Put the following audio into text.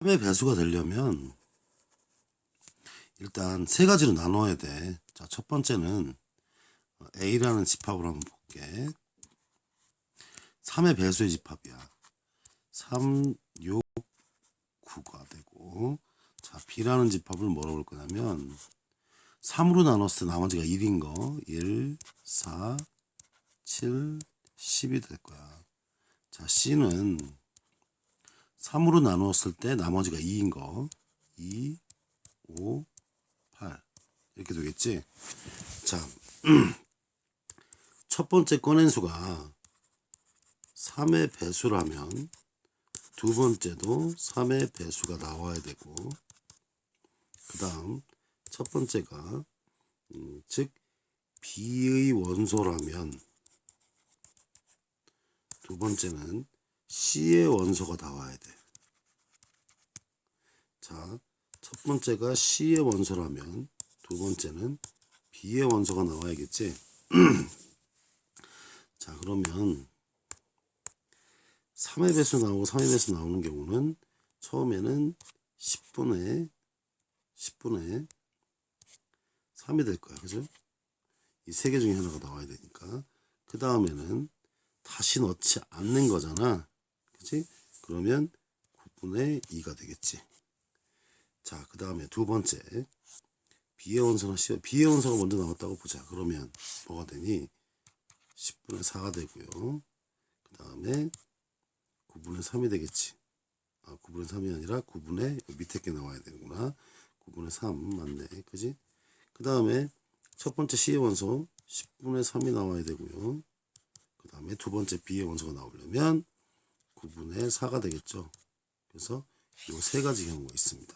3의 배수가 되려면 일단 세 가지로 나눠야 돼. 자, 첫 번째는 A라는 집합을 한번 볼게. 3의 배수의 집합이야. 3, 6, 9가 되고 자, B라는 집합을 뭐라고 볼 거냐면 3으로 나눴을 때 나머지가 1인 거 1, 4, 7, 10이 될 거야. 자, C는 3으로 나누었을 때 나머지가 2인 거 2, 5, 8 이렇게 되겠지. 자, 첫 번째 꺼낸 수가 3의 배수라면 두 번째도 3의 배수가 나와야 되고 그 다음 첫 번째가 음, 즉 B의 원소라면 두 번째는 C의 원소가 나와야 돼. 자, 첫 번째가 C의 원소라면 두 번째는 B의 원소가 나와야겠지. 자, 그러면 3의 배수 나오고 3의 배수 나오는 경우는 처음에는 10분의 10분의 3이 될 거야. 그죠? 이 세 개 중에 하나가 나와야 되니까. 그 다음에는 다시 넣지 않는 거잖아. 그치? 그러면 9분의 2가 되겠지. 자, 그 다음에 두 번째. B의 원소나 C의, B의 원소가 먼저 나왔다고 보자. 그러면 뭐가 되니? 10분의 4가 되고요. 그 다음에 9분의 3이 되겠지. 아, 9분의 3이 아니라 9분의 밑에 게 나와야 되는구나. 9분의 3 맞네. 그지? 그 다음에 첫 번째 C의 원소 10분의 3이 나와야 되고요. 그 다음에 두 번째 B의 원소가 나오려면 9분의 4가 되겠죠. 그래서 이 세 가지 경우가 있습니다.